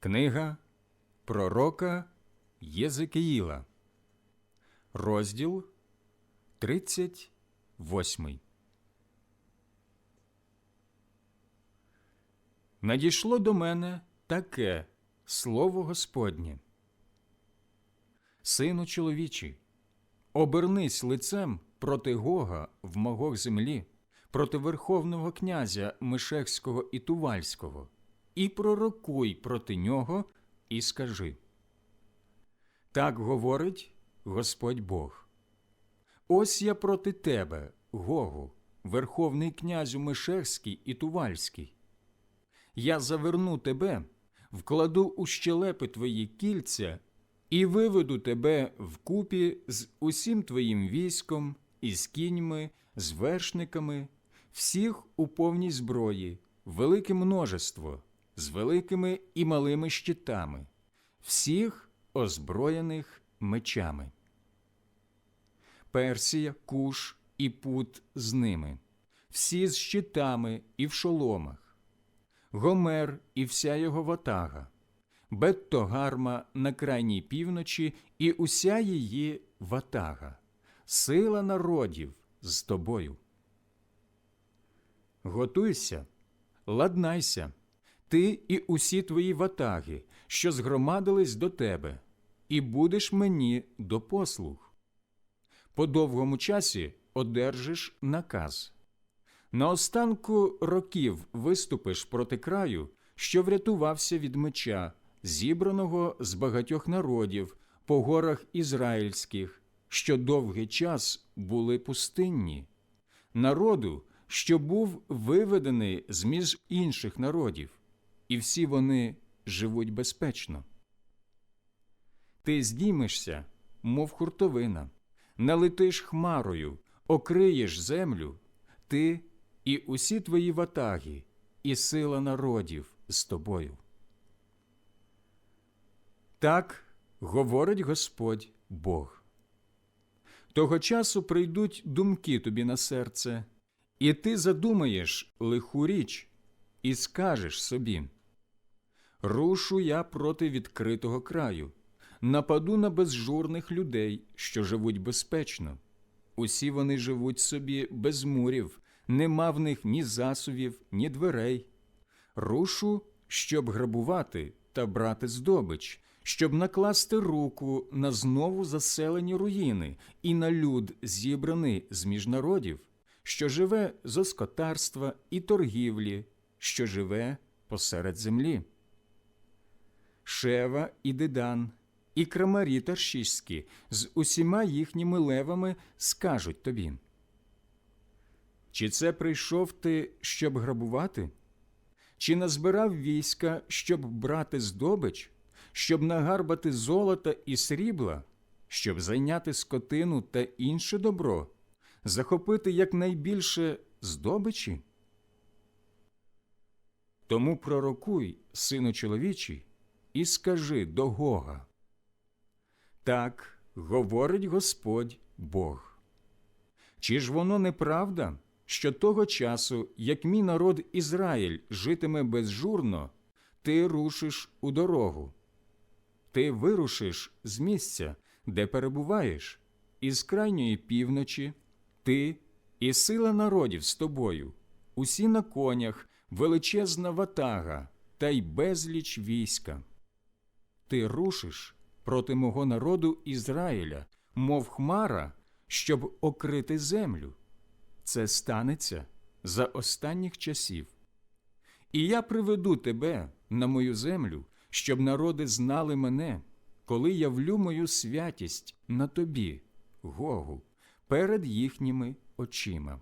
Книга Пророка Єзекиїла, розділ 38. Надійшло до мене таке слово Господнє. Сину чоловічий, обернись лицем проти Гога в могох землі, проти верховного князя Мишехського і Тувальського, і пророкуй проти нього, і скажи. Так говорить Господь Бог. Ось я проти тебе, Гогу, верховний князю Мишехський і Тувальський. Я заверну тебе, вкладу у щелепи твої кільця і виведу тебе вкупі з усім твоїм військом, із кіньми, з вершниками, всіх у повній зброї, велике множество, з великими і малими щитами, всіх озброєних мечами. Персія, Куш і Пут з ними, всі з щитами і в шоломах, Гомер і вся його ватага, Беттогарма на крайній півночі і уся її ватага, сила народів з тобою. Готуйся, ладнайся, ти і усі твої ватаги, що згромадились до тебе, і будеш мені до послуг. По довгому часі одержиш наказ. На останку років виступиш проти краю, що врятувався від меча, зібраного з багатьох народів по горах ізраїльських, що довгий час були пустинні, народу, що був виведений з між інших народів, і всі вони живуть безпечно. Ти здіймешся, мов хуртовина, налетиш хмарою, окриєш землю, ти і усі твої ватаги, і сила народів з тобою. Так говорить Господь Бог. Того часу прийдуть думки тобі на серце, і ти задумаєш лиху річ, і скажеш собі: Рушу я проти відкритого краю, нападу на безжурних людей, що живуть безпечно. Усі вони живуть собі без мурів, нема в них ні засувів, ні дверей. Рушу, щоб грабувати та брати здобич, щоб накласти руку на знову заселені руїни і на люд, зібраний з міжнародів, що живе з оскотарства і торгівлі, що живе посеред землі. Шева і Дедан, і крамарі таршіські з усіма їхніми левами скажуть тобі. Чи це прийшов ти, щоб грабувати? Чи назбирав війська, щоб брати здобич, щоб нагарбати золота і срібла, щоб зайняти скотину та інше добро, захопити якнайбільше здобичі? Тому пророкуй, сину чоловічий, і скажи до Гога. Так говорить Господь Бог. Чи ж воно неправда, що того часу, як мій народ Ізраїль житиме безжурно, ти рушиш у дорогу? Ти вирушиш з місця, де перебуваєш, із крайньої півночі, ти і сила народів з тобою, усі на конях, величезна ватага та й безліч війська. Ти рушиш проти мого народу Ізраїля, мов хмара, щоб окрити землю. Це станеться за останніх часів. І я приведу тебе на мою землю, щоб народи знали мене, коли явлю мою святість на тобі, Гогу, перед їхніми очима.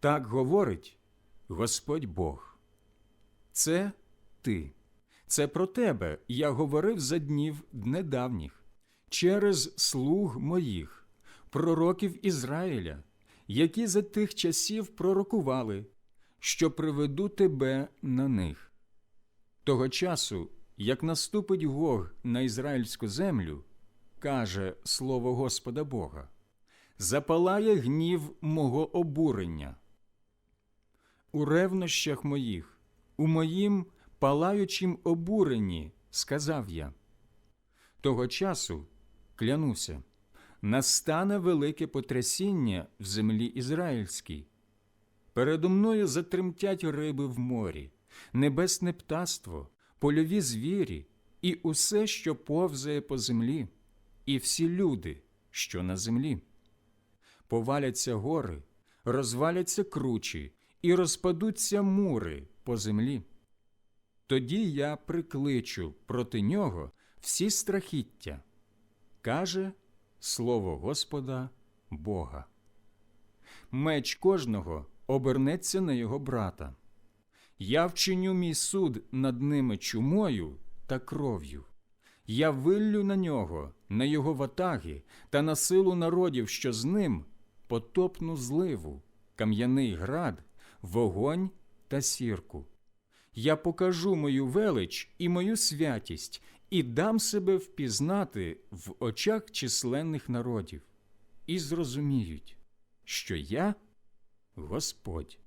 Так говорить Господь Бог. Це ти. Це про тебе я говорив за днів недавніх, через слуг моїх, пророків Ізраїля, які за тих часів пророкували, що приведу тебе на них. Того часу, як наступить Гог на ізраїльську землю, каже слово Господа Бога, запалає гнів мого обурення. У ревнощах моїх, у моїм палаючим обуренні, сказав я. Того часу, клянуся, настане велике потрясіння в землі ізраїльській. Передо мною затремтять риби в морі, небесне птаство, польові звірі і усе, що повзає по землі, і всі люди, що на землі. Поваляться гори, розваляться кручі і розпадуться мури по землі. Тоді я прикличу проти нього всі страхіття, каже слово Господа Бога. Меч кожного обернеться на його брата. Я вчиню мій суд над ними чумою та кров'ю. Я виллю на нього, на його ватаги та на силу народів, що з ним потопну зливу, кам'яний град, вогонь та сірку. Я покажу мою велич і мою святість, і дам себе впізнати в очах численних народів, і зрозуміють, що я Господь.